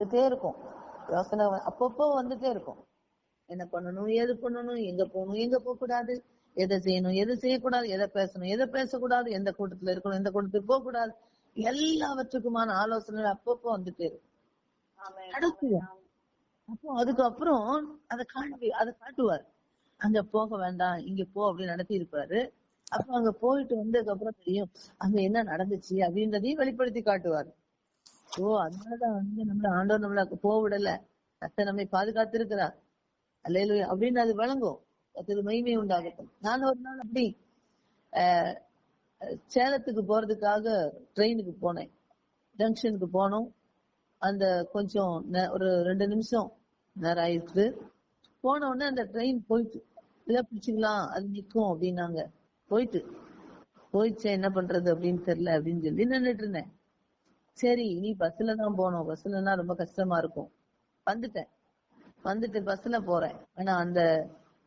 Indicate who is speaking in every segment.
Speaker 1: வந்துட்டே இருக்கும். யோசனை அப்பப்போ வந்துட்டே இருக்கும். என்ன பண்ணணும் எது பண்ணணும் எங்க போகணும் எங்க போக கூடாது எதை செய்யணும் எது செய்யக்கூடாது? எதை பேசணும் எதை பேசக்கூடாது? எந்த கூட்டத்துல இருக்கணும் எந்த கூட்டத்துக்கு போக கூடாது எல்லாவற்றுக்குமான ஆலோசனை அப்பப்போ வந்துட்டே இருக்கும். அப்போ அதுக்கப்புறம் அதை காண்பி அதை காட்டுவார். அங்க போக வேண்டாம் இங்க போ அப்படின்னு நடத்தி இருப்பாரு அப்ப அங்க போயிட்டு வந்ததுக்கு அப்புறம் தெரியும் அங்க என்ன நடந்துச்சு அப்படின்றதையும் வெளிப்படுத்தி காட்டுவார். ஓ அதனாலதான் வந்து நம்மள ஆண்டவர் நம்மள போக விடல அத்தை நம்மை பாதுகாத்திருக்கிறார். அல்ல அப்படின்னு அது வழங்கும். கத்திர மகிமை உண்டாகட்டும். நான் ஒரு நாள் அப்படி ஆஹ், சேலத்துக்கு போறதுக்காக ட்ரெயினுக்கு போனேன். ஜங்ஷனுக்கு போனோம். அந்த கொஞ்சம் நே- ஒரு ரெண்டு நிமிஷம் நேரம் ஆயிடுச்சு. போன உடனே அந்த ட்ரெயின் போயிட்டு இதை பிடிச்சிக்கலாம். அது நிற்கும் அப்படின்னாங்க. போயிட்டு போயிடுச்சு என்ன பண்றது அப்படின்னு தெரியல அப்படின்னு சொல்லி நின்றுட்டு இருந்தேன். சரி இனி பஸ்ல தான் போனோம் பஸ்லன்னா ரொம்ப கஷ்டமா இருக்கும். வந்துட்டேன். வந்துட்டு பஸ்ல போறேன். ஆனா அந்த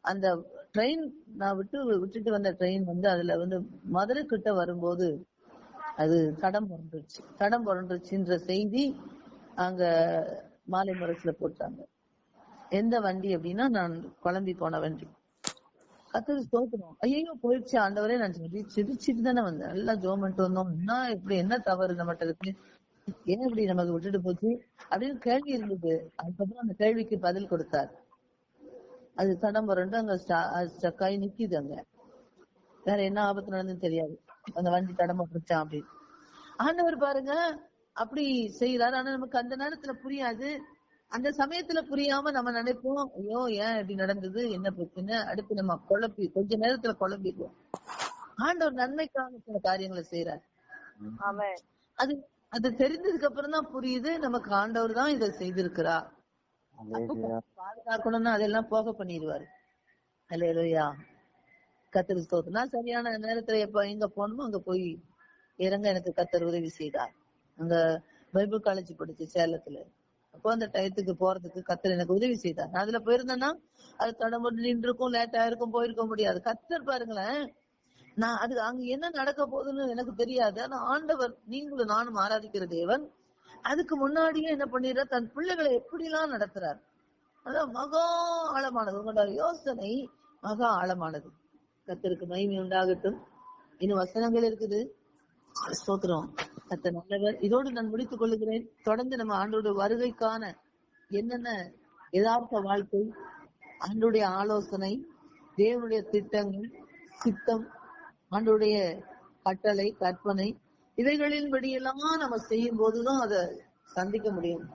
Speaker 1: அந்த ட்ரெயின் நான் விட்டு விட்டுட்டு வந்த ட்ரெயின் வந்து அதுல வந்து மதுரை கிட்ட வரும்போது அது தடம் புரண்டுருச்சு. தடம் புரண்டுருச்சுன்ற செய்தி அங்க மாலை முரசுல போட்டாங்க. எந்த வண்டி அப்படின்னா நான் குழம்பி போன வண்டி. கத்தது ஸ்தோத்திரம் ஐயோ போயிடுச்சு. ஆண்டவரே நான் சொல்லி சிரிச்சிட்டு தானே வந்தேன். நல்லா ஜோமெண்ட் வந்தோம். என்ன இப்படி என்ன தவறு நம்மகிட்ட இருக்கு? ஏன் இப்படி நமக்கு விட்டுட்டு போச்சு? அப்படின்னு கேள்வி இருந்தது. அதுக்கப்புறம் அந்த கேள்விக்கு பதில் கொடுத்தார். அது தடம் புரண்டு அங்க ஸ்டக்காய் நிக்குது அங்க. வேற என்ன ஆபத்து நடந்ததுன்னு தெரியாது. அந்த வண்டி தடம் போட்டுருச்சான் அப்படின்னு. ஆண்டவர் பாருங்க அப்படி செய்யறாரு ஆனா நமக்கு அந்த நேரத்துல புரியாது. அந்த சமயத்துல புரியாம நம்ம நினைப்போம் ஐயோ ஏன் இப்படி நடந்தது? என்ன பிரச்சனை? அடுத்து நம்ம குழப்பி கொஞ்ச நேரத்துல குழம்பிடுவோம். ஆண்டவர் நன்மைக்காக சில காரியங்களை செய்யறாரு. அது அது தெரிந்ததுக்கு அப்புறம் தான் புரியுது நமக்கு ஆண்டவர் தான் இதை செய்திருக்கிறார்.
Speaker 2: அல்லேலூயா
Speaker 1: பாதுகாக்கணும்னா அதெல்லாம் போக பண்ணிடுவாரு. அல்லேலூயா. கத்தர் ஸ்தோத்திரம். சரியான நேரத்துல எப்ப எங்க போகணுமோ அங்க போய் இறங்க எனக்கு கத்தர் உதவி செய்தார். அங்க பைபிள் காலேஜ் படிச்சு சேலத்துல. அப்போ அந்த டயத்துக்கு போறதுக்கு கத்தர் எனக்கு உதவி செய்தார். நான் அதுல போயிருந்தேன்னா அது தடம்பட்டு நின்று இருக்கும் லேட் ஆயிருக்கும் போயிருக்க முடியாது. கத்தர் பாருங்களேன் நான் அது அங்க என்ன நடக்க போகுதுன்னு எனக்கு தெரியாது. ஆனா ஆண்டவர் நீங்களும் நானும் ஆராதிக்கிற தேவன் அதுக்கு முன்னாடியே என்ன பண்ணிடுற தன் பிள்ளைகளை எப்படிலாம் நடத்துறார்? அதான் மகா ஆழமானது. உங்களோட யோசனை மகா ஆழமானது. கத்தருக்கு மகிமை உண்டாகட்டும். இன்னும் வசனங்கள் இருக்குது. ஸ்தோத்திரம். கத்த நல்லவர். இதோடு நான் முடித்துக் கொள்ளுகிறேன். தொடர்ந்து நம்ம ஆண்டோட வருகைக்கான என்னென்ன யதார்த்த வாழ்க்கை ஆண்டுடைய ஆலோசனை தேவனுடைய திட்டங்கள் சித்தம் ஆண்டுடைய கட்டளை கற்பனை இவைகளின்படியெல்லாம் நம்ம செய்யும் போதுதான் அதை சந்திக்க முடியும்.